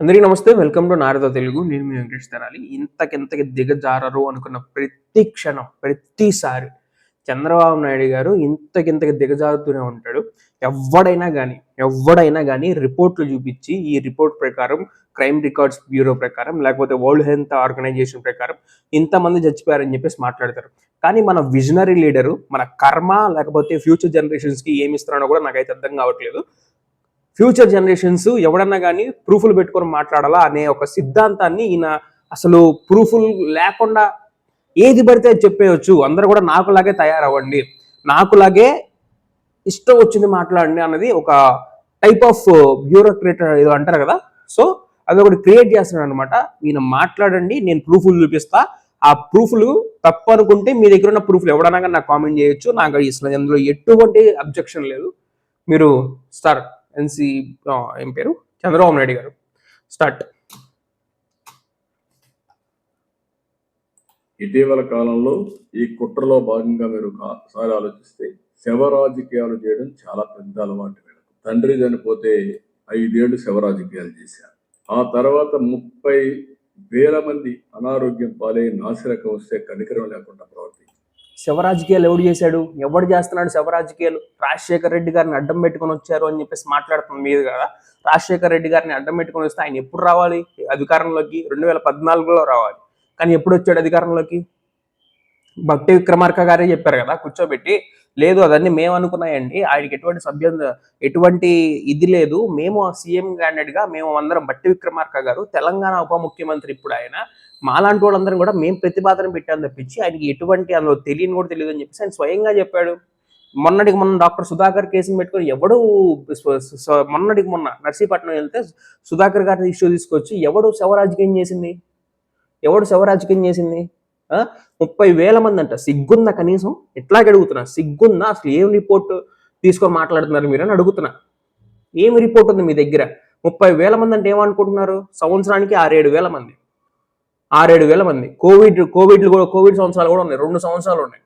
అందరికీ నమస్తే welcome to నారదో Telugu. నేను మీ వెంకటేష్ తెరాలి ఇంతకింతకి దిగజారరు అనుకున్న ప్రతి క్షణం ప్రతిసారి చంద్రబాబు నాయుడు గారు ఇంతకింతకి దిగజారుతూనే ఉంటాడు. ఎవడైనా కానీ ఎవడైనా కానీ రిపోర్ట్లు చూపించి ఈ రిపోర్ట్ ప్రకారం క్రైమ్ రికార్డ్స్ బ్యూరో ప్రకారం లేకపోతే వరల్డ్ హెల్త్ ఆర్గనైజేషన్ ప్రకారం ఇంతమంది చచ్చిపోయారని చెప్పేసి మాట్లాడతారు. కానీ మన విజనరీ లీడరు మన కర్మ లేకపోతే ఫ్యూచర్ జనరేషన్స్కి ఏమి ఇస్తున్నాడో కూడా నాకైతే అర్థం కావట్లేదు. ఫ్యూచర్ జనరేషన్స్ ఎవడన్నా కానీ ప్రూఫ్లు పెట్టుకొని మాట్లాడాలా అనే ఒక సిద్ధాంతాన్ని ఈయన అసలు ప్రూఫ్లు లేకుండా ఏది పడితే అది చెప్పేయచ్చు. అందరూ కూడా నాకులాగే తయారవ్వండి. నాకులాగే ఇష్టం వచ్చింది మాట్లాడండి అన్నది ఒక టైప్ ఆఫ్ బ్యూరోక్రేట్ ఏదో అంటారు కదా. సో అది ఒకటి క్రియేట్ చేస్తున్నాడు అనమాట ఈయన మాట్లాడండి నేను ప్రూఫ్లు చూపిస్తా. ఆ ప్రూఫ్లు తప్పు అనుకుంటే మీ దగ్గర ఉన్న ప్రూఫ్లు ఎవడన్నా కానీ నాకు కామెంట్ చేయొచ్చు. నాకు ఇస్తున్నది అందులో ఎటువంటి అబ్జెక్షన్ లేదు. మీరు స్టార్ ఎన్సి ఏం పేరు? చంద్రబాబు నాయుడు గారు. స్టార్ట్. ఇటీవల కాలంలో ఈ కుట్రలో భాగంగా మీరు ఒకసారి ఆలోచిస్తే శవ రాజకీయాలు చేయడం చాలా పెద్ద అలవాటు వీళ్ళకు. తండ్రి చనిపోతే ఐదేళ్ళు శవ రాజకీయాలు చేశారు. ఆ తర్వాత ముప్పై వేల మంది అనారోగ్యం పాలై నాసిరకం వస్తే కనికరం లేకుండా ప్రవర్తించారు. శివరాజకీయాలు ఎవడు చేశాడు? ఎవడు చేస్తున్నాడు శివరాజకీయాలు? రాజశేఖర్ రెడ్డి గారిని అడ్డం పెట్టుకొని వచ్చారు అని చెప్పేసి మాట్లాడుతుంది మీరు కదా. రాజశేఖర్ రెడ్డి గారిని అడ్డం పెట్టుకొని వస్తే ఆయన ఎప్పుడు రావాలి? అధికారంలోకి రెండు వేల పద్నాలుగులో రావాలి. కానీ ఎప్పుడు వచ్చాడు అధికారంలోకి? భక్తి విక్రమార్క గారే చెప్పారు కదా కూర్చోబెట్టి. లేదు అదన్నీ మేము అనుకున్నాయండి. ఆయనకి ఎటువంటి సభ్యం ఎటువంటి ఇది లేదు. మేము సీఎం క్యాండిడేట్గా మేము అందరం భట్టి విక్రమార్క గారు తెలంగాణ ఉప ముఖ్యమంత్రి ఇప్పుడు ఆయన. మాలాంటి వాళ్ళందరం కూడా మేము ప్రతిపాదన పెట్టాను తప్పించి ఆయనకి ఎటువంటి అందులో తెలియని కూడా తెలియదు అని చెప్పేసి ఆయన స్వయంగా చెప్పాడు. మొన్నటికి మొన్న డాక్టర్ సుధాకర్ కేసుని పెట్టుకొని ఎవడు మొన్నటికి మొన్న నర్సీపట్నం వెళ్తే సుధాకర్ గారిని ఇష్యూ తీసుకొచ్చి ఎవడు శవరాజకీయం చేసింది? ఎవడు శవరాజకీయం చేసింది? ముప్పై వేల మంది అంట. సిగ్గుందా కనీసం? ఎట్లాగ అడుగుతున్నా? సిగ్గుందా? అసలు ఏం రిపోర్ట్ తీసుకొని మాట్లాడుతున్నారు మీరు అని అడుగుతున్నా. ఏమి రిపోర్ట్ ఉంది మీ దగ్గర? ముప్పై వేల మంది అంటే ఏమనుకుంటున్నారు? సంవత్సరానికి ఆరేడు వేల మంది. ఆరేడు వేల మంది. కోవిడ్ కోవిడ్లు కూడా కోవిడ్ సంవత్సరాలు కూడా ఉన్నాయి. రెండు సంవత్సరాలు ఉన్నాయి.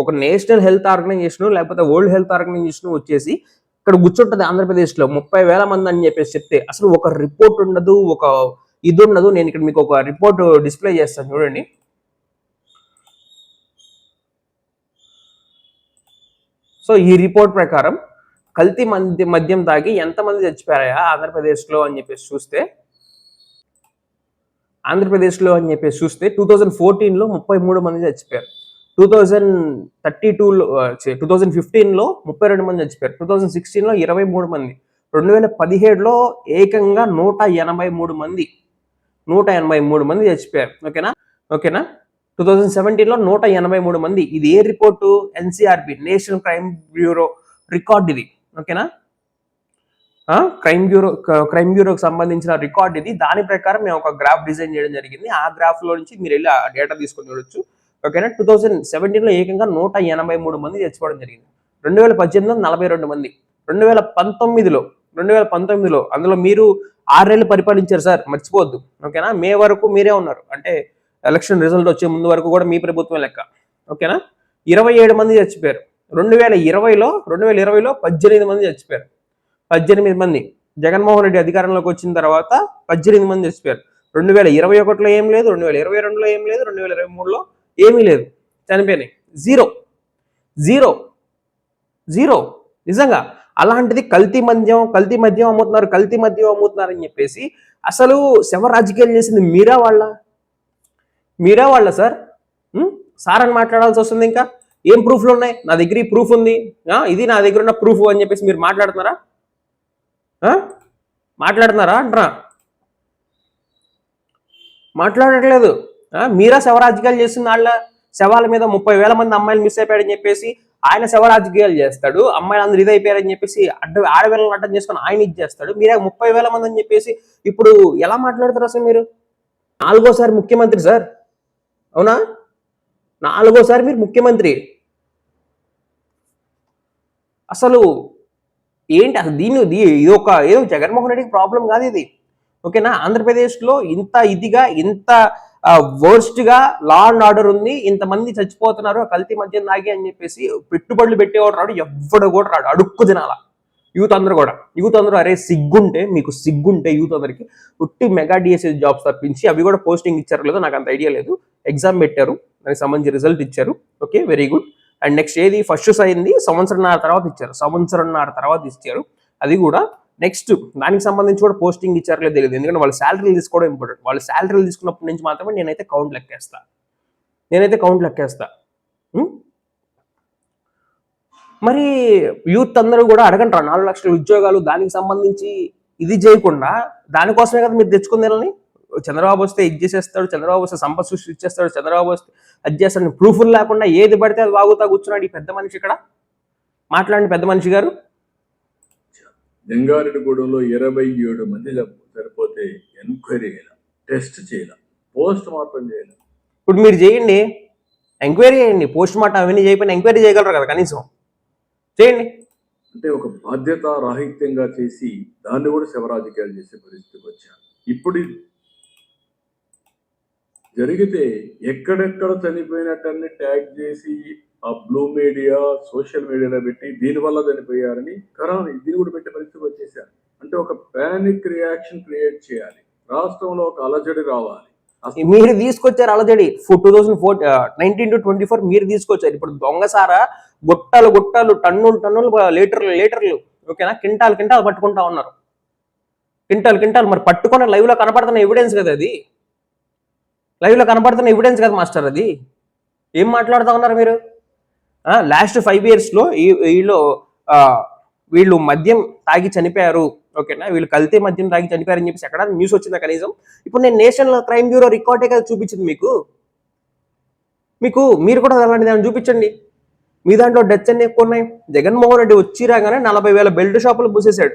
ఒక నేషనల్ హెల్త్ ఆర్గనైజేషన్ లేకపోతే వరల్డ్ హెల్త్ ఆర్గనైజేషన్ వచ్చేసి ఇక్కడ కూర్చుంటుంది ఆంధ్రప్రదేశ్లో. ముప్పై వేల మంది అని చెప్పేసి చెప్తే అసలు ఒక రిపోర్ట్ ఉండదు ఒక ఇది ఉండదు. నేను ఇక్కడ మీకు ఒక రిపోర్ట్ డిస్ప్లే చేస్తాను చూడండి. సో ఈ రిపోర్ట్ ప్రకారం కల్తీ మంది మద్యం తాగి ఎంతమంది చచ్చిపోయాయా ఆంధ్రప్రదేశ్లో అని చెప్పేసి చూస్తే ఆంధ్రప్రదేశ్లో అని చెప్పేసి చూస్తే టూ థౌజండ్ ఫోర్టీన్లో ముప్పై మూడు మంది చచ్చిపోయారు. టూ థౌజండ్ థర్టీ టూలో టూ థౌజండ్ ఫిఫ్టీన్లో ముప్పై రెండు మంది చచ్చిపోయారు. టూ థౌజండ్ సిక్స్టీన్లో ఇరవై మూడు మంది. రెండు వేల పదిహేడులో ఏకంగా నూట ఎనభై మూడు మంది నూట ఎనభై మూడు మంది చచ్చిపోయారు. ఓకేనా? ఓకేనా? టూ థౌజండ్ సెవెంటీన్లో నూట ఎనభై మూడు మంది. ఇది ఏ report? NCRB national crime bureau record ఇది. ఓకేనా? క్రైమ్ బ్యూరో క్రైమ్ బ్యూరోకి సంబంధించిన రికార్డ్ ఇది. దాని ప్రకారం మేము ఒక గ్రాఫ్ డిజైన్ చేయడం జరిగింది. ఆ గ్రాఫ్లో నుంచి మీరు వెళ్ళి ఆ డేటా తీసుకొని చూడొచ్చు. ఓకేనా? టూ థౌసండ్ సెవెంటీన్లో ఏకంగా నూట ఎనభై మూడు మంది తెచ్చుకోవడం జరిగింది. రెండు వేల పద్దెనిమిదిలో నలభై రెండు మంది. రెండు వేల పంతొమ్మిదిలో రెండు వేల పంతొమ్మిదిలో అందులో మీరు ఆరేళ్ళు పరిపాలించారు సార్. మర్చిపోవద్దు. ఓకేనా? మే వరకు మీరే ఉన్నారు. అంటే ఎలక్షన్ రిజల్ట్ వచ్చే ముందు వరకు కూడా మీ ప్రభుత్వం లెక్క. ఓకేనా? ఇరవై ఏడు మంది చచ్చిపోయారు రెండు వేల ఇరవైలో రెండు వేల ఇరవైలో పద్దెనిమిది మంది చచ్చిపోయారు పద్దెనిమిది మంది. జగన్మోహన్ రెడ్డి అధికారంలోకి వచ్చిన తర్వాత పద్దెనిమిది మంది చచ్చిపోయారు. రెండు వేల ఇరవై ఒకటిలో ఏం లేదు రెండు వేల ఇరవై రెండులో ఏం లేదు రెండు వేల ఇరవై మూడులో ఏమీ లేదు. చనిపోయినాయి. జీరో. జీరో. జీరో. నిజంగా అలాంటిది కల్తీ మద్యం కల్తీ మద్యం అమ్ముతున్నారు కల్తీ మద్యం అమ్ముతున్నారు అని చెప్పేసి అసలు శవ రాజకీయాలు చేసింది మీరా వాళ్ళ? మీరా వాళ్ళ సార్? సార్ అని మాట్లాడాల్సి వస్తుంది ఇంకా. ఏం ప్రూఫ్లు ఉన్నాయి? నా దగ్గర ఈ ప్రూఫ్ ఉంది. ఇది నా దగ్గర ఉన్న ప్రూఫ్ అని చెప్పేసి మీరు మాట్లాడుతున్నారా? మాట్లాడుతున్నారా అంటున్నా? మాట్లాడట్లేదు. మీరా శవరాజకీయాలు చేస్తున్న వాళ్ళ శవాల మీద ముప్పై వేల మంది అమ్మాయిలు మిస్ అయిపోయాడని చెప్పేసి ఆయన శవరాజకీయాలు చేస్తాడు అమ్మాయిలు అందరు ఇదైపోయారని చెప్పేసి అడ్డ ఆడవేళ్ళని అడ్డం చేసుకుని ఆయన ఇది చేస్తాడు. మీరే ముప్పై వేల మంది అని చెప్పేసి ఇప్పుడు ఎలా మాట్లాడతారు అసలు మీరు? నాలుగోసారి ముఖ్యమంత్రి సార్. అవునా? నాలుగోసారి మీరు ముఖ్యమంత్రి. అసలు ఏంటి అసలు దీన్ని ఇది ఒక ఏదో జగన్మోహన్ రెడ్డికి ప్రాబ్లం కాదు ఇది. ఓకేనా? ఆంధ్రప్రదేశ్లో ఇంత ఇదిగా ఇంత వర్స్ట్గా లా అండ్ ఆర్డర్ ఉంది ఇంతమంది చచ్చిపోతున్నారు కల్తీ మద్యం నాగి అని చెప్పేసి పెట్టుబడులు పెట్టేవాడు రాడు ఎవ్వడు కూడా రాడు. అడుక్కు తినాల. యూత్ అందరూ కూడా. యూత్ అందరూ అరే సిగ్గుంటే మీకు సిగ్గుంటే యూత్ అందరికి ఉట్టి మెగా డిఎస్ఎస్ జాబ్స్ తప్పించి అవి కూడా పోస్టింగ్ ఇచ్చారు లేదో నాకు అంత ఐడియా లేదు. ఎగ్జామ్ పెట్టారు దానికి సంబంధించి రిజల్ట్ ఇచ్చారు. Okay very good and next ఏది? ఫస్ట్ అయింది సంవత్సరంన్నర తర్వాత ఇచ్చారు. సంవత్సరంన్నర తర్వాత ఇచ్చారు. అది కూడా నెక్స్ట్ దానికి సంబంధించి కూడా పోస్టింగ్ ఇచ్చారో లేదు తెలియదు. ఎందుకంటే వాళ్ళు శాలరీలు తీసుకోవడం ఇంపార్టెంట్. వాళ్ళు శాలరీలు తీసుకున్నప్పటి నుంచి మాత్రమే నేనైతే కౌంట్ లెక్కేస్తా. నేనైతే కౌంట్ లెక్కేస్తా. మరి యూత్ అందరూ కూడా అడగంటారు నాలుగు లక్షల ఉద్యోగాలు దానికి సంబంధించి ఇది చేయకుండా దానికోసమే కదా మీరు తెచ్చుకుంది చంద్రబాబు వస్తే ఇది చేసేస్తాడు చంద్రబాబు వస్తే సంపద సృష్టి ఇచ్చేస్తాడు చంద్రబాబు వస్తే అది చేస్తాడు ప్రూఫ్లు లేకుండా ఏది పడితే అది వాగుతా కూర్చున్నాడు ఈ పెద్ద మనిషి ఇక్కడ. మాట్లాడండి పెద్ద మనిషి గారు. జంగారెడ్డిగూడెంలో ఇరవై ఏడు మంది సరిపోతే ఎంక్వైరీ చేయాలి టెస్ట్ చేయాలి పోస్ట్ మార్టం చేయాలి. ఇప్పుడు మీరు చేయండి ఎంక్వైరీ చేయండి పోస్ట్ మార్టం అవన్నీ చేయకపోయినా ఎంక్వైరీ చేయగలరు కదా కనీసం. చేయండి. అంటే ఒక బాధ్యత రాహిత్యంగా చేసి దాన్ని కూడా శవరాజకీయాలు చేసే పరిస్థితికి వచ్చారు. ఇప్పుడు జరిగితే ఎక్కడెక్కడ చనిపోయినట్టన్ని ట్యాగ్ చేసి ఆ బ్లూ మీడియా సోషల్ మీడియాలో పెట్టి దీనివల్ల చనిపోయారని కరోనా దీన్ని కూడా పెట్టే పరిస్థితి వచ్చేసారు అంటే ఒక పానిక్ రియాక్షన్ క్రియేట్ చేయాలి. రాష్ట్రంలో ఒక అలజడి రావాలి. మీరు తీసుకొచ్చారు అలజడి. Two thousand four nineteen to twenty four మీరు తీసుకొచ్చారు. ఇప్పుడు దొంగసారా గుట్టలు గుట్టలు టన్నులు టన్నులు లీటర్లు లీటర్లు ఓకేనా? కింటాలు కింటాలు పట్టుకుంటా ఉన్నారు. కింటాలు కింటాలు మరి పట్టుకున్న లైవ్లో కనపడుతున్న ఎవిడెన్స్ కదా అది? లైవ్లో కనపడుతున్న ఎవిడెన్స్ కదా మాస్టర్ అది. ఏం మాట్లాడుతా ఉన్నారు మీరు? లాస్ట్ ఫైవ్ ఇయర్స్లో ఈ- వీళ్ళు వీళ్ళు మద్యం తాగి చనిపోయారు. ఓకేనా వీళ్ళు కల్తీ మద్యం తాగి చనిపోయారని చెప్పేసి ఎక్కడ న్యూస్ వచ్చిందా కనీసం? ఇప్పుడు నేను నేషనల్ క్రైమ్ బ్యూరో రికార్డే కదా చూపించింది మీకు. మీకు మీరు కూడా అలాంటి దాన్ని చూపించండి. మీ దాంట్లో డెత్స్ అన్ని ఎక్కువ ఉన్నాయి? జగన్మోహన్ రెడ్డి వచ్చి రాగానే నలభై వేల బెల్ట్ షాపులు మూసేశాడు.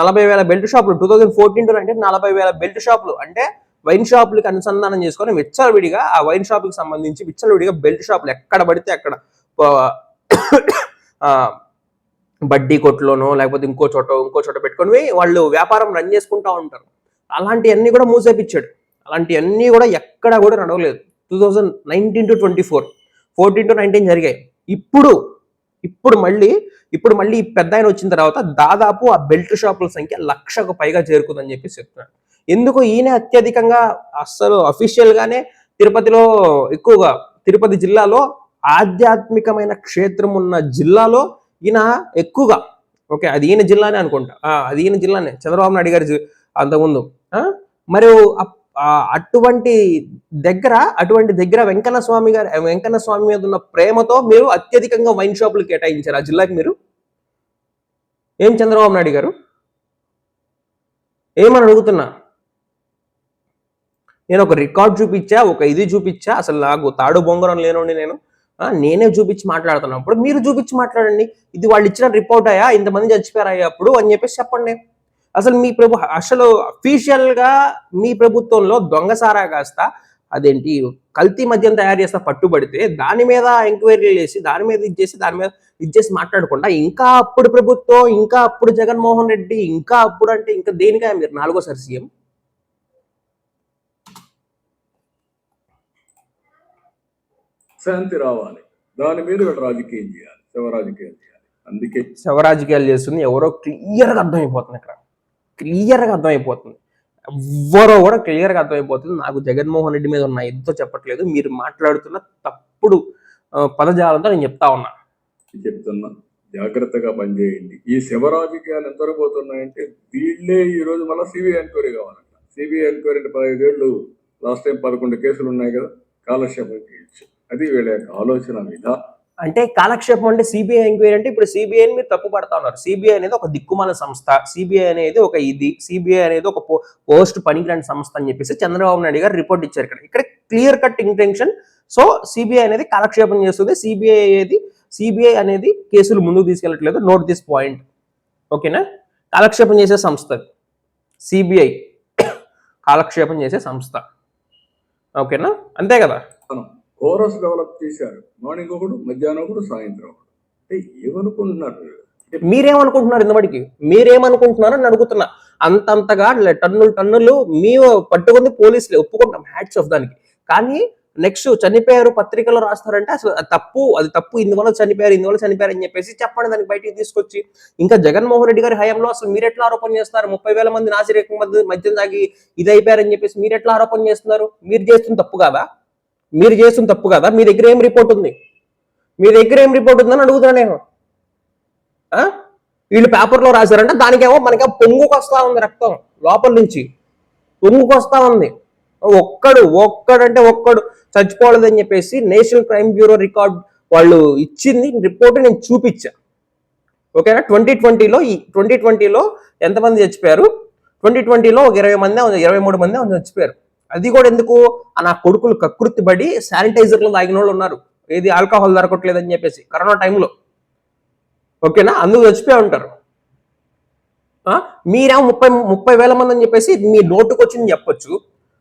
నలభై వేల బెల్ట్ షాపులు టూ థౌజండ్ ఫోర్టీన్ టూ అంటే నలభై వేల బెల్ట్ షాపులు. అంటే వైన్ షాపులకు అనుసంధానం చేసుకొని విచ్చలవిడిగా ఆ వైన్ షాపుకి సంబంధించి విచ్చలవిడిగా బెల్ట్ షాపులు ఎక్కడ పడితే అక్కడ బడ్డీ కొట్టులోనో లేకపోతే ఇంకో చోట ఇంకో చోట పెట్టుకొని వాళ్ళు వ్యాపారం రన్ చేసుకుంటా ఉంటారు. అలాంటివన్నీ కూడా మూసేపించాడు అలాంటివన్నీ కూడా ఎక్కడ కూడా నడవలేదు. Two thousand nineteen to twenty four fourteen to nineteen జరిగాయి. ఇప్పుడు ఇప్పుడు మళ్ళీ ఇప్పుడు మళ్ళీ పెద్ద ఆయన వచ్చిన తర్వాత దాదాపు ఆ బెల్ట్ షాపుల సంఖ్య లక్షకు పైగా చేరుకుందని చెప్పి చెప్తున్నాడు ఎందుకు ఈయన అత్యధికంగా అస్సలు అఫీషియల్ గానే తిరుపతిలో ఎక్కువగా తిరుపతి జిల్లాలో ఆధ్యాత్మికమైన క్షేత్రం ఉన్న జిల్లాలో ఈయన ఎక్కువగా. ఓకే అది ఈయన జిల్లానే అనుకుంటా. ఆ, అది ఈయన జిల్లానే. చంద్రబాబు నాయుడు గారి అంతకుముందు. మరియు అటువంటి దగ్గర అటువంటి దగ్గర వెంకన్న స్వామి గారు వెంకన్న స్వామి మీద ఉన్న ప్రేమతో మీరు అత్యధికంగా వైన్ షాపులు కేటాయించారు. ఆ జిల్లాకి మీరు? ఏం చంద్రబాబు నాయుడు గారు? ఏమని అడుగుతున్నా? నేను ఒక రికార్డ్ చూపించా ఒక ఇది చూపించా అసలు నాకు తాడు బొంగరం లేనండి నేను. నేనే చూపించి మాట్లాడుతున్నప్పుడు మీరు చూపించి మాట్లాడండి. ఇది వాళ్ళు ఇచ్చిన రిపోర్ట్ అయ్యా ఇంతమంది చచ్చిపోయారు అప్పుడు అని చెప్పేసి చెప్పండి. అసలు మీ ప్రభు అసలు అఫీషియల్గా మీ ప్రభుత్వంలో దొంగసారా కాస్త అదేంటి కల్తీ మద్యం తయారు చేస్తా పట్టుబడితే దాని మీద ఎంక్వైరీ చేసి దాని మీద ఇది చేసి దాని మీద ఇది చేసి మాట్లాడకుండా ఇంకా అప్పుడు ప్రభుత్వం ఇంకా అప్పుడు జగన్మోహన్ రెడ్డి ఇంకా అప్పుడు అంటే ఇంకా దేనికా మీరు నాలుగోసారి సీఎం? శాంతి రావాలి. దాని మీద వీళ్ళు రాజకీయం చేయాలి. శవ రాజకీయం చేయాలి. అందుకే శవ రాజకీయాలు చేస్తుంది. ఎవరో క్లియర్గా అర్థమైపోతుంది ఇక్కడ క్లియర్గా అర్థమైపోతుంది. ఎవరో కూడా క్లియర్గా అర్థమైపోతుంది. నాకు జగన్మోహన్ రెడ్డి మీద ఉన్న ఎంతో చెప్పట్లేదు. మీరు మాట్లాడుతున్న తప్పుడు పదజాలంతో నేను చెప్తా ఉన్నా. చెప్తున్నా. జాగ్రత్తగా పనిచేయండి. ఈ శవ రాజకీయాలు ఎంత పోతున్నాయంటే వీళ్ళే ఈ రోజు మళ్ళీ సిబిఐ ఎంక్వైరీ కావాలంట. సిబిఐ ఎంక్వైరీ అంటే పదహైదేళ్ళు లాస్ట్ టైం పదకొండు కేసులు ఉన్నాయి కదా. కాలక్షేపం చేయొచ్చు అది వీళ్ళ యొక్క ఆలోచన విధానం అంటే కాలక్షేపం అంటే సిబిఐ ఎంక్వైరీ అంటే ఇప్పుడు సిబిఐ మీరు తప్పు పడతా ఉన్నారు. సిబిఐ అనేది ఒక దిక్కుమాల సంస్థ. సిబిఐ అనేది ఒక ఇది. సిబిఐ అనేది ఒక పో- పోస్ట్ పనికిరాని సంస్థ అని చెప్పేసి చంద్రబాబు నాయుడు గారు రిపోర్ట్ ఇచ్చారు ఇక్కడ. ఇక్కడ clear cut intention. So CBI అనేది కాలక్షేపం చేస్తుంది. సిబిఐ అనేది సిబిఐ అనేది కేసులు ముందుకు తీసుకెళ్ళట్లేదు. నోట్ దిస్ పాయింట్ ఓకేనా? కాలక్షేపం చేసే సంస్థ. సిబిఐ కాలక్షేపం చేసే సంస్థ. ఓకేనా? అంతే కదా? కోరస్ డెవలప్ చేశారు. మార్నింగ్ ఒకడు మధ్యాహ్నం ఒకడు సాయంత్రం ఒకడు. అంటే ఏమనుకుంటున్నారు? మీరేమనుకుంటున్నారు ఇంతవరకు? మీరేమనుకుంటున్నారు అని అడుగుతున్నా. అంతంతగా టన్నులు టన్నులు మీ పట్టుకుంది పోలీసులే ఒప్పుకుంటాం హ్యాట్స్ ఆఫ్ దానికి. కానీ నెక్స్ట్ చనిపోయారు పత్రికలో రాస్తారంటే అసలు తప్పు అది తప్పు ఇందువల్ల చనిపోయారు ఇందువల్ల చనిపోయారు అని చెప్పేసి చెప్పండి దానికి బయటికి తీసుకొచ్చి. ఇంకా జగన్మోహన్ రెడ్డి గారి హయాంలో అసలు మీరు ఎట్లా ఆరోపణ చేస్తున్నారు? ముప్పై వేల మంది నాసిరేక మధ్య మద్యం ఇది అయిపోయారని చెప్పేసి మీరు ఎట్లా ఆరోపణ చేస్తున్నారు? మీరు చేస్తున్న తప్పు కాదా? మీరు చేస్తున్న తప్పు కాదా? మీ దగ్గర ఏం రిపోర్ట్ ఉంది? మీ దగ్గర ఏం రిపోర్ట్ ఉందని అడుగుతున్నా నేను. వీళ్ళు పేపర్లో రాశారంటే దానికేమో మనకేమో పొంగుకొస్తా ఉంది రక్తం లోపల నుంచి. పొంగుకొస్తా ఉంది. ఒక్కడు ఒక్కడంటే ఒక్కడు చచ్చిపోలేదని చెప్పేసి నేషనల్ క్రైమ్ బ్యూరో రికార్డ్ వాళ్ళు ఇచ్చింది రిపోర్ట్ నేను చూపించా. ఓకేనా? ట్వంటీ ట్వంటీలో ఈ ట్వంటీ ట్వంటీలో ఎంతమంది చచ్చిపోయారు? ట్వంటీ ట్వంటీలో ఒక ఇరవై మంది ఇరవై మూడు మంది చచ్చిపోయారు. అది కూడా ఎందుకు? ఆ నా కొడుకులు కకృతి పడి శానిటైజర్లు తాగిన వాళ్ళు ఉన్నారు. ఏది ఆల్కహాల్ దొరకట్లేదని చెప్పేసి కరోనా టైంలో. ఓకేనా? అందుకు చచ్చిపోయి ఉంటారు. మీరేమో ముప్పై ముప్పై వేల మంది అని చెప్పేసి మీ నోటుకు వచ్చింది చెప్పొచ్చు.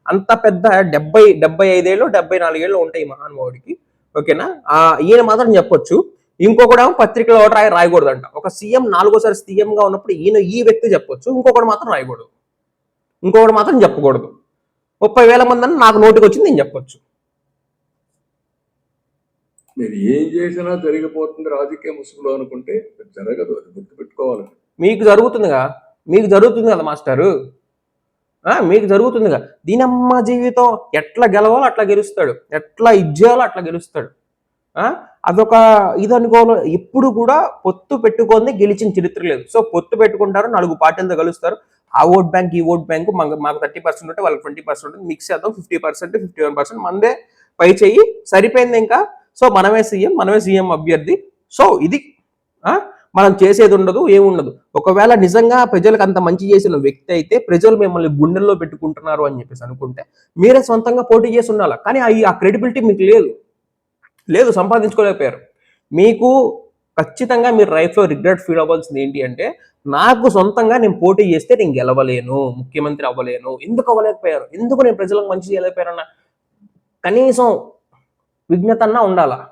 అంత పెద్ద డెబ్బై డెబ్బై ఐదేళ్ళు డెబ్బై నాలుగేళ్ళు ఉంటాయి మహానుభావుడికి. ఓకేనా? ఆ ఈయన మాత్రం చెప్పొచ్చు. ఇంకొకడేమో పత్రికలో ఒకటి రాయి రాయకూడదంట. ఒక సీఎం నాలుగోసారి సీఎం గా ఉన్నప్పుడు ఈయన ఈ వ్యక్తి చెప్పొచ్చు. ఇంకొకటి మాత్రం రాయకూడదు. ఇంకొకటి మాత్రం చెప్పకూడదు. ముప్పై వేల మంది అని నాకు నోటికి వచ్చింది నేను చెప్పొచ్చు. మీరు ఏం చేసినా జరిగిపోతుంది రాజకీయ ముసుగులో అనుకుంటే జరగదు అది గుర్తుపెట్టుకోవాలి. మీకు జరుగుతుందిగా. మీకు జరుగుతుంది కదా మాస్టారు? మీకు జరుగుతుందిగా. దీనమ్మ జీవితం ఎట్లా గెలవాలో అట్లా గెలుస్తాడు. ఎట్లా ఇచ్చేయాలో అట్లా గెలుస్తాడు. ఆ, అదొక ఇది అనుకోవాలి ఎప్పుడు కూడా పొత్తు పెట్టుకుంది గెలిచిన చరిత్ర లేదు. సో పొత్తు పెట్టుకుంటారు నాలుగు పార్టీలతో కలుస్తారు. ఆ ఓట్ బ్యాంక్ ఈ ఓట్ బ్యాంక్ మాకు మాకు థర్టీ పర్సెంట్ ఉంటే వాళ్ళకి ట్వంటీ పర్సెంట్ ఉంటుంది. మిక్స్ చేద్దాం fifty percent fifty one percent మందే పై చెయ్యి. సరిపోయింది ఇంకా. సో మనమే సీఎం మనమే సీఎం అభ్యర్థి. సో ఇది. ఆ, మనం చేసేది ఉండదు ఏముండదు ఒకవేళ నిజంగా ప్రజలకు అంత మంచి చేసిన వ్యక్తి అయితే ప్రజలు మిమ్మల్ని గుండెల్లో పెట్టుకుంటున్నారు అని చెప్పేసి అనుకుంటే మీరే సొంతంగా పోటీ చేసి ఉండాలి? కానీ ఆ- క్రెడిబిలిటీ మీకు లేదు. లేదు సంపాదించుకోలేకపోయారు. మీకు ఖచ్చితంగా మీరు లైఫ్లో రిగ్రెట్ ఫీల్ అవ్వాల్సింది ఏంటి అంటే నాకు సొంతంగా నేను పోటీ చేస్తే నేను గెలవలేను ముఖ్యమంత్రి అవ్వలేను ఎందుకు అవ్వలేకపోయారు? ఎందుకు నేను ప్రజలకు మంచి చేయలేకపోయారన్న కనీసం విజ్ఞత అన్నా ఉండాలా?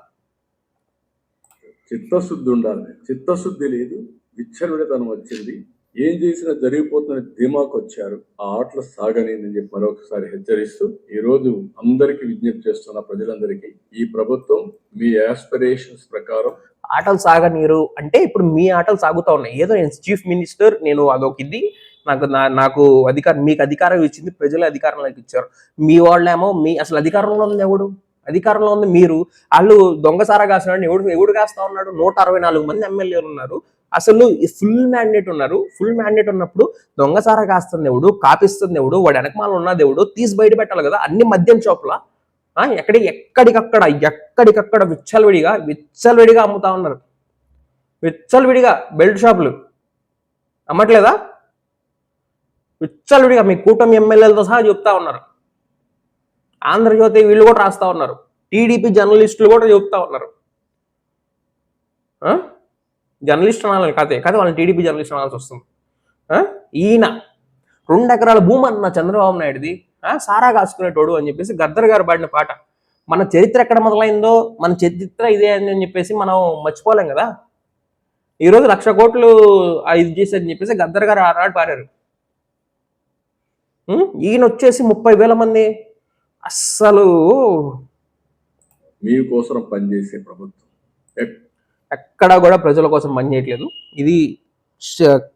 చిత్తశుద్ధి ఉండాలి. చిత్తశుద్ధి లేదు విచ్చలవిడతనం వచ్చింది. ఏం చేసినా జరిగిపోతున్న ధీమాకు వచ్చారు. ఆ ఆటలు సాగని చెప్పి మరొకసారి హెచ్చరిస్తూ ఈ రోజు అందరికీ విజ్ఞప్తి చేస్తున్న ప్రజలందరికీ ఈ ప్రభుత్వం మీ ఆస్పిరేషన్స్ ప్రకారం ఆటలు సాగనీరు అంటే ఇప్పుడు మీ ఆటలు సాగుతా ఉన్నాయి. ఏదో నేను చీఫ్ మినిస్టర్ నేను అదొక ఇది నాకు నా- నాకు అధికారం మీకు అధికారం ఇచ్చింది ప్రజల అధికారంలోకి ఇచ్చారు. మీ వాళ్ళేమో మీ అసలు అధికారంలో ఉంది ఎవడు అధికారంలో ఉంది. మీరు వాళ్ళు దొంగసారా కాస్తున్నాడు ఎవడు ఎవడు కాస్తా ఉన్నాడు? నూట అరవై నాలుగు మంది ఎమ్మెల్యేలు ఉన్నారు. అసలు ఫుల్ మ్యాండేట్ ఉన్నారు. ఫుల్ మ్యాండేట్ ఉన్నప్పుడు దొంగసారా కాస్తుంది ఎవడు కాపిస్తుంది ఎవడు వాడు వెనకమాల ఉన్నది ఎవడు తీసి బయట పెట్టాలి కదా. అన్ని మద్యం షాపుల? ఆ, ఎక్కడి ఎక్కడికక్కడ ఎక్కడికక్కడ విచ్చలవిడిగా విచ్చలవిడిగా అమ్ముతా ఉన్నారు. విచ్చలవిడిగా బెల్ట్ షాపులు. అమ్మట్లేదా? విచ్చలవిడిగా మీ కూటమి ఎమ్మెల్యేలతో సహా చెప్తా ఉన్నారు. ఆంధ్రజ్యోతి వీళ్ళు కూడా రాస్తా ఉన్నారు. టీడీపీ జర్నలిస్టులు కూడా చెబుతా ఉన్నారు. జర్నలిస్ట్ అనాలని కాదే కాదు వాళ్ళని టీడీపీ జర్నలిస్ట్ అనాల్సి వస్తుంది. ఈయన రెండు ఎకరాల భూమి అన్న చంద్రబాబు నాయుడుది సారా కాసుకునేటోడు అని చెప్పేసి గద్దర్ గారు పాడిన పాట. మన చరిత్ర ఎక్కడ మొదలైందో మన చరిత్ర ఇదే అని చెప్పేసి మనం మర్చిపోలేం కదా. ఈరోజు లక్ష కోట్లు ఇది చేశారని చెప్పేసి గద్దర్ గారు ఆనాడు పారారు ఈయన వచ్చేసి ముప్పై వేల మంది అస్సలు మీకోసం పనిచేసే ప్రభుత్వం. ఎక్- ఎక్కడా కూడా ప్రజల కోసం పనిచేయట్లేదు ఇది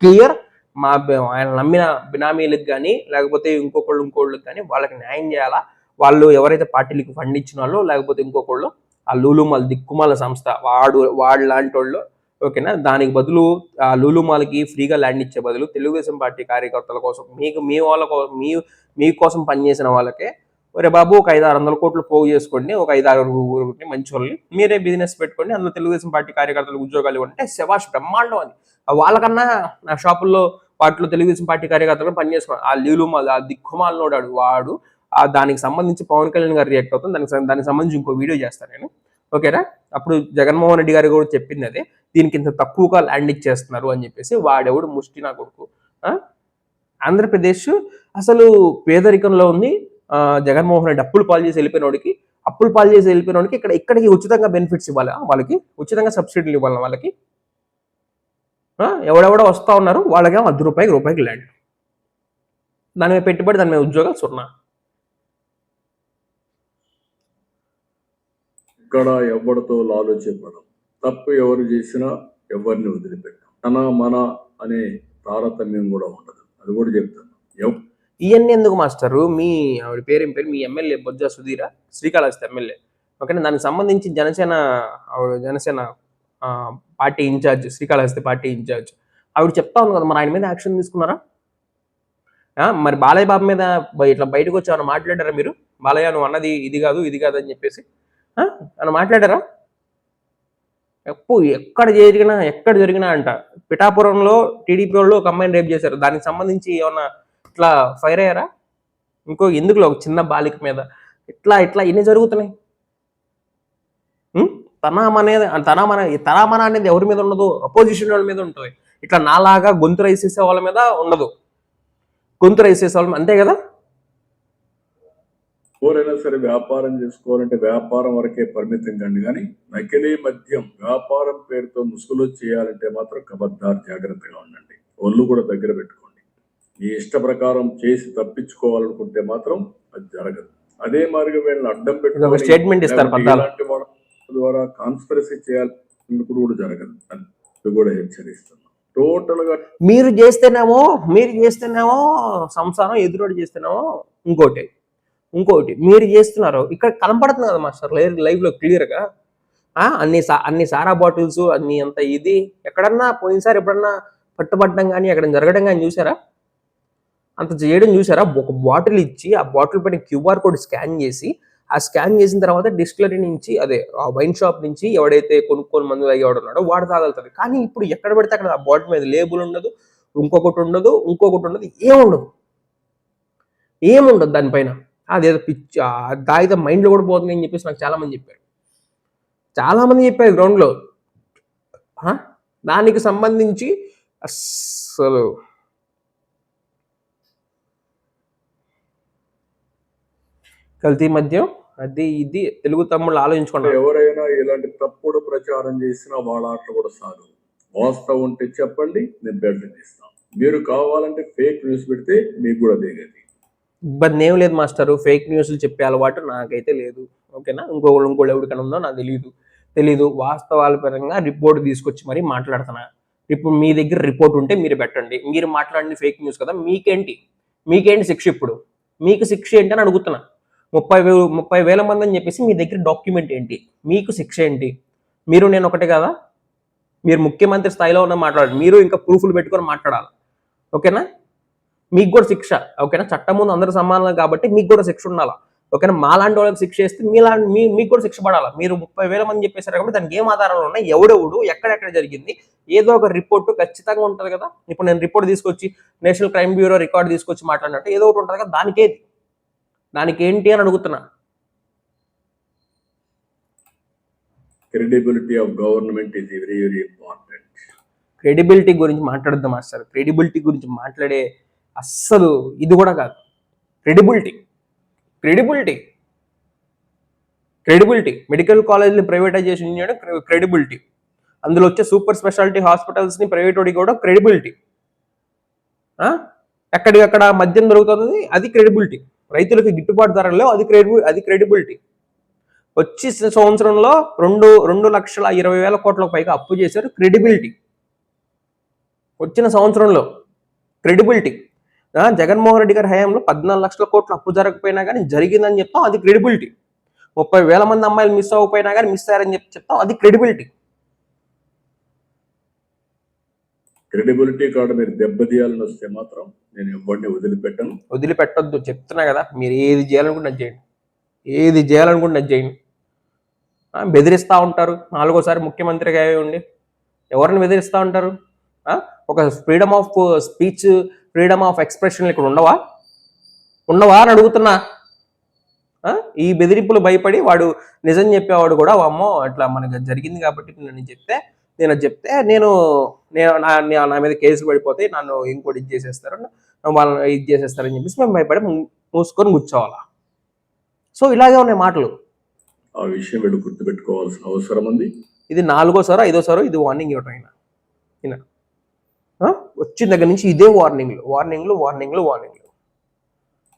క్లియర్. మా ఆయన నమ్మిన బినామీలకు కానీ లేకపోతే ఇంకొకళ్ళు ఇంకోళ్ళకి కానీ వాళ్ళకి న్యాయం చేయాలా? వాళ్ళు ఎవరైతే పార్టీలకు ఫండ్ ఇచ్చిన వాళ్ళు లేకపోతే ఇంకొకళ్ళు ఆ లూలుమాల్ దిక్కుమాల సంస్థ వాడు వాడు లాంటి వాళ్ళు ఓకేనా? దానికి బదులు ఆ లూలుమాలకి ఫ్రీగా ల్యాండ్ ఇచ్చే బదులు తెలుగుదేశం పార్టీ కార్యకర్తల కోసం మీకు మీ వాళ్ళ కో- మీ మీకోసం పనిచేసిన వాళ్ళకే ఒరే బాబు ఒక ఐదు ఆరు వందల కోట్లు పోగు చేసుకోండి ఒక ఐదు ఆరు మంచి వాళ్ళని. మీరే బిజినెస్ పెట్టుకోండి అందులో తెలుగుదేశం పార్టీ కార్యకర్తలకు ఉద్యోగాలు ఇవ్వండి. శవాష్ బ్రహ్మాండం అది. వాళ్ళకన్నా నా షాపుల్లో వాటిలో తెలుగుదేశం పార్టీ కార్యకర్తలు పనిచేసుకోవాలి ఆ లీలు ఆ దిక్కుమాల నోడాడు వాడు ఆ దానికి సంబంధించి పవన్ కళ్యాణ్ గారు రియాక్ట్ అవుతుంది దానికి దానికి సంబంధించి ఇంకో వీడియో చేస్తాను నేను. ఓకేనా అప్పుడు జగన్మోహన్ రెడ్డి గారు కూడా చెప్పింది అదే. దీనికి ఇంత తక్కువగా ల్యాండ్ ఇచ్చేస్తున్నారు అని చెప్పేసి వాడెవడు ముష్టి నా కొడుకు ఆంధ్రప్రదేశ్ అసలు పేదరికంలో ఉంది. జగన్మోహన్ రెడ్డి అప్పులు పాలు చేసి వెళ్ళిపోయినోడికి అప్పులు పాలు చేసి వెళ్ళిపోయినోడికి ఇక్కడ ఇక్కడికి ఉచితంగా బెనిఫిట్స్ ఇవ్వాలి. వాళ్ళకి ఉచితంగా సబ్సిడీలు ఇవ్వాలి వాళ్ళకి. ఎవడెవడో వస్తూ ఉన్నారు వాళ్ళకేమో అర్ధ రూపాయికి రూపాయికి ల్యాండ్ దాని మీద పెట్టుబడి దాని మీద ఉద్యోగాలు సున్నా. ఇక్కడ ఎవరితో లాలో చెప్పడం తప్పు ఎవరు చేసినా ఎవరిని వదిలిపెట్టం తన మన అనే తారతమ్యం కూడా ఉండదు. అది కూడా చెప్తాను. ఎవ్- ఇవన్నీ ఎందుకు మాస్టరు? మీ ఆవిడ పేరేం పేరు? మీ ఎమ్మెల్యే బొజ్జ సుధీర శ్రీకాళహస్తి ఎమ్మెల్యే. ఓకేనా? దానికి సంబంధించి జనసేన ఆవిడ Janasena party in charge Srikalahasti party in charge. ఆవిడ చెప్తా ఉంది కదా మరి ఆయన మీద యాక్షన్ తీసుకున్నారా? మరి బాలయ్య బాబు మీద ఇట్లా బయటకు వచ్చి ఏమైనా మాట్లాడారా మీరు? బాలయ్య నువ్వు అన్నది ఇది కాదు ఇది కాదు అని చెప్పేసి. ఆ? మాట్లాడారా? ఎప్పుడు ఎక్కడ జరిగినా ఎక్కడ జరిగినా అంట. పిఠాపురంలో టీడీపీ వాళ్ళు ఒక అమ్మాయిని రేప్ చేశారు. దానికి సంబంధించి ఏమన్నా ఇట్లా ఫైర్ అయ్యారా? ఇంకో ఎందుకులో ఒక చిన్న బాలిక మీద? ఇట్లా ఇట్లా ఇన్ని జరుగుతున్నాయి? తనామ అనేది తనామన తనామన అనేది ఎవరి మీద ఉండదు? అపోజిషన్ వాళ్ళ మీద ఉంటుంది. ఇట్లా నాలాగా గొంతు రైసేసే వాళ్ళ మీద ఉండదు. గొంతు రైసేసే వాళ్ళ మీద- అంతే కదా? ఎవరైనా సరే వ్యాపారం చేసుకోవాలంటే వ్యాపారం వరకే పరిమితం కండి. కానీ నకిలీ మద్యం వ్యాపారం పేరుతో ముసుగులో చేయాలంటే మాత్రం కబద్దారు జాగ్రత్తగా ఉండండి. ఒళ్ళు కూడా దగ్గర పెట్టుకోండి. మీ ఇష్ట ప్రకారం చేసి తప్పించుకోవాలనుకుంటే మాత్రం అది జరగదు. అదే మాదిరిగా వీళ్ళని అడ్డం పెట్టుకొని స్టేట్మెంట్ ఇస్తారు ఇలాంటి వాళ్ళ ద్వారా కాన్స్పిరసీ చేయాలనుకున్నప్పుడు కూడా జరగదు. అది కూడా హెచ్చరిస్తున్నాం టోటల్గా మీరు చేస్తేనేమో మీరు చేస్తేనేమో సంసారం ఎదురోడు చేస్తేనేమో ఇంకోటి. ఇంకోటి మీరు చేస్తున్నారు. ఇక్కడ కనపడుతుంది కదా మాస్టర్ లైవ్లో క్లియర్గా. ఆ, అన్ని సా అన్ని సారా బాటిల్స్ అన్ని అంత ఇది. ఎక్కడన్నా పోయినసారి ఎప్పుడన్నా పట్టుబట్టడం కానీ ఎక్కడ జరగడం కానీ చూసారా? అంత చేయడం చూసారా? ఒక బాటిల్ ఇచ్చి ఆ బాటిల్ పైన క్యూఆర్ కోడ్ స్కాన్ చేసి ఆ స్కాన్ చేసిన తర్వాత డిస్టిలరీ నుంచి అదే ఆ వైన్ షాప్ నుంచి ఎవడైతే కొనుక్కొని మందు తాగేవాడు ఉన్నాడో వాడు తాగలుగుతుంది కానీ ఇప్పుడు ఎక్కడ పడితే అక్కడ ఆ బాటిల్ మీద లేబుల్ ఉండదు ఇంకొకటి ఉండదు ఇంకొకటి ఉండదు ఏముండదు ఏముండదు దానిపైన అదేదో పిచ్చి ఆ మైండ్లో కూడా పోతుంది అని చెప్పేసి నాకు చాలామంది చెప్పారు. చాలామంది చెప్పారు గ్రౌండ్లో దానికి సంబంధించి అస్సలు కల్తీ మద్యం అది ఇది తెలుగు తమ్ముళ్ళు ఆలోచించుకున్నారు ఎవరైనా ఇలాంటి తప్పుడు ప్రచారం చేసినా వాళ్ళ ఆటలు కూడా సాగవు. వాస్తవం ఉంటే చెప్పండి నేను బెల్ట్ ఇస్తాను మీరు కావాలంటే ఫేక్ న్యూస్ పెడితే మీకు కూడా అదే గతి ఇబ్బంది ఏం లేదు మాస్టరు ఫేక్ న్యూస్లు చెప్పే అలవాటు నాకైతే లేదు. ఓకేనా? ఇంకోళ్ళు ఇంకోళ్ళు ఎవరికైనా ఉందో నాకు తెలియదు తెలీదు. వాస్తవాల పరంగా రిపోర్ట్ తీసుకొచ్చి మరీ మాట్లాడుతున్నా. ఇప్పుడు మీ దగ్గర రిపోర్ట్ ఉంటే మీరు పెట్టండి. మీరు మాట్లాడింది ఫేక్ న్యూస్ కదా మీకేంటి? మీకేంటి శిక్ష ఇప్పుడు? మీకు శిక్ష ఏంటి అని అడుగుతున్నా. ముప్పై వేలు ముప్పై వేల మంది అని చెప్పేసి మీ దగ్గర డాక్యుమెంట్ ఏంటి? మీకు శిక్ష ఏంటి? మీరు నేను ఒకటే కదా? మీరు ముఖ్యమంత్రి స్థాయిలో ఉన్న మాట్లాడాలి. మీరు ఇంకా ప్రూఫ్లు పెట్టుకొని మాట్లాడాలి. ఓకేనా? మీకు కూడా శిక్ష. ఓకేనా? చట్టం ముందు అందరూ సమానం కాబట్టి మీకు కూడా శిక్ష ఉండాలా? ఓకేనా? మాలాంటి వాళ్ళకి శిక్ష వేస్తే మీలా మీ మీకు కూడా శిక్ష పడాలా? మీరు ముప్పై వేల మంది చెప్పేశారు కాబట్టి దానికి ఏం ఆధారాలు ఉన్నాయి? ఎవడెవడు? ఎక్కడెక్కడ జరిగింది? ఏదో ఒక రిపోర్ట్ ఖచ్చితంగా ఉంటుంది కదా? ఇప్పుడు నేను రిపోర్ట్ తీసుకొచ్చి నేషనల్ క్రైమ్ బ్యూరో రికార్డ్ తీసుకొచ్చి మాట్లాడినట్టు ఏదో ఒకటి ఉంటుంది కదా? దానికేది? దానికి ఏంటి అని అడుగుతున్నా. Credibility of government is very very important credibility గురించి మాట్లాడద్దాం మాస్టర్. క్రెడిబిలిటీ గురించి మాట్లాడే అస్సలు ఇది కూడా కాదు. క్రెడిబిలిటీ క్రెడిబిలిటీ క్రెడిబిలిటీ మెడికల్ కాలేజ్ని ప్రైవేటైజేషన్ చేయడం క్రెడిబిలిటీ అందులో వచ్చే సూపర్ స్పెషాలిటీ హాస్పిటల్స్ని ప్రైవేట్ వాడికి కూడా క్రెడిబిలిటీ ఎక్కడికక్కడ మద్యం దొరుకుతుంది అది క్రెడిబిలిటీ రైతులకు గిట్టుబాటు ధరలు అది క్రెడిబుల్ అది క్రెడిబిలిటీ. వచ్చి సంవత్సరంలో రెండు రెండు లక్షల ఇరవై వేల కోట్లకు పైగా అప్పు చేశారు క్రెడిబిలిటీ. వచ్చిన సంవత్సరంలో క్రెడిబిలిటీ. జగన్మోహన్ రెడ్డి గారి హయాంలో పద్నాలుగు లక్షల కోట్లు అప్పు జరగకపోయినా కానీ జరిగిందని చెప్తాం అది క్రెడిబిలిటీ. ముప్పై వేల మంది అమ్మాయిలు మిస్ అవ్వకపోయినా కానీ మిస్ అయ్యారని చెప్పి చెప్తాం అది క్రెడిబిలిటీ. క్రెడిబిలిటీ కార్డు మీరు దెబ్బతీయాలని వస్తే మాత్రం నేను ఎవరిని వదిలిపెట్టను. వదిలిపెట్టొద్దు. చెప్తున్నా కదా మీరు ఏది చేయాలనుకుంటే అది చేయండి. ఏది చేయాలనుకుంటే అది చేయండి. బెదిరిస్తూ ఉంటారు. నాలుగోసారి ముఖ్యమంత్రిగా అయి ఉండి ఎవరిని బెదిరిస్తూ ఉంటారు? ఒక freedom of speech freedom of expression ఇక్కడ ఉండవా? ఉండవా అని అడుగుతున్నా. ఈ బెదిరింపులు భయపడి వాడు నిజం చెప్పేవాడు కూడా అమ్మో అట్లా మనకు జరిగింది కాబట్టి నేను చెప్తే నేను చెప్తే నేను నేను నా నా- మీద కేసులు పడిపోతే నన్ను ఇంకోటి ఇది చేసేస్తారు వాళ్ళని ఇది చేసేస్తారని చెప్పేసి మేము భయపడి మూసుకొని కూర్చోవాలా? సో ఇలాగే ఉన్నాయి మాటలు. ఆ విషయం వీళ్ళు గుర్తుపెట్టుకోవాల్సిన అవసరం ఉంది. ఇది నాలుగోసారో ఐదోసారో ఇది వార్నింగ్ ఇవ్వటం ఈయన. వచ్చిన దగ్గర నుంచి ఇదే వార్నింగ్లు వార్నింగ్లు వార్నింగ్లు వార్నింగ్లు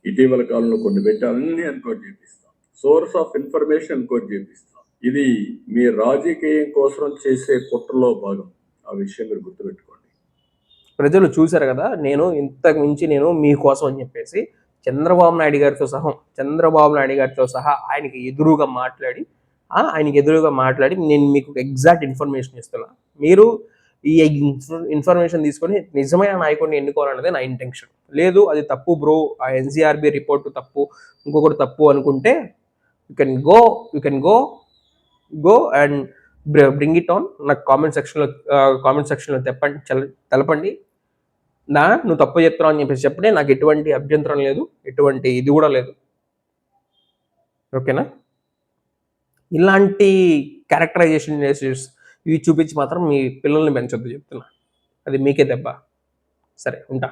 ఇటీవల కాలంలో కొన్ని పెట్టి అన్ని ఎన్క్వైరీ చేపిస్తాం సోర్స్ ఆఫ్ ఇన్ఫర్మేషన్ ఎన్క్వైరీ చేపిస్తాం ఇది మీ రాజకీయం కోసం చేసే కుట్రలో భాగం. ఆ విషయం మీరు గుర్తుపెట్టుకోండి. ప్రజలు చూశారు కదా నేను ఇంతకు మించి నేను మీకోసం అని చెప్పేసి చంద్రబాబు నాయుడు గారితో సహా చంద్రబాబు నాయుడు గారితో సహా ఆయనకి ఎదురుగా మాట్లాడి ఆయనకి ఎదురుగా మాట్లాడి నేను మీకు ఎగ్జాక్ట్ ఇన్ఫర్మేషన్ ఇస్తున్నా. మీరు ఈ ఇన్ఫర్మేషన్ తీసుకొని నిజమైన నాయకుడిని ఎన్నుకోవాలన్నదే నా ఇంటెన్షన్. లేదు అది తప్పు బ్రో ఆ ఎన్సీఆర్బి రిపోర్ట్ తప్పు ఇంకొకటి తప్పు అనుకుంటే you can go you can go go and bring it on నాకు కామెంట్ సెక్షన్లో కామెంట్ సెక్షన్లో తెప్పండి తెలపండి. నా నువ్వు తప్పు చెప్తున్నావు అని చెప్పేసి చెప్పండి నాకు ఎటువంటి అభ్యంతరం లేదు. ఎటువంటి ఇది కూడా లేదు. ఓకేనా? ఇలాంటి క్యారెక్టరైజేషన్ ఇవి చూపించి మాత్రం మీ పిల్లల్ని పెంచొద్దు చెప్తున్నా. అది మీకే దెబ్బ. సరే ఉంటా.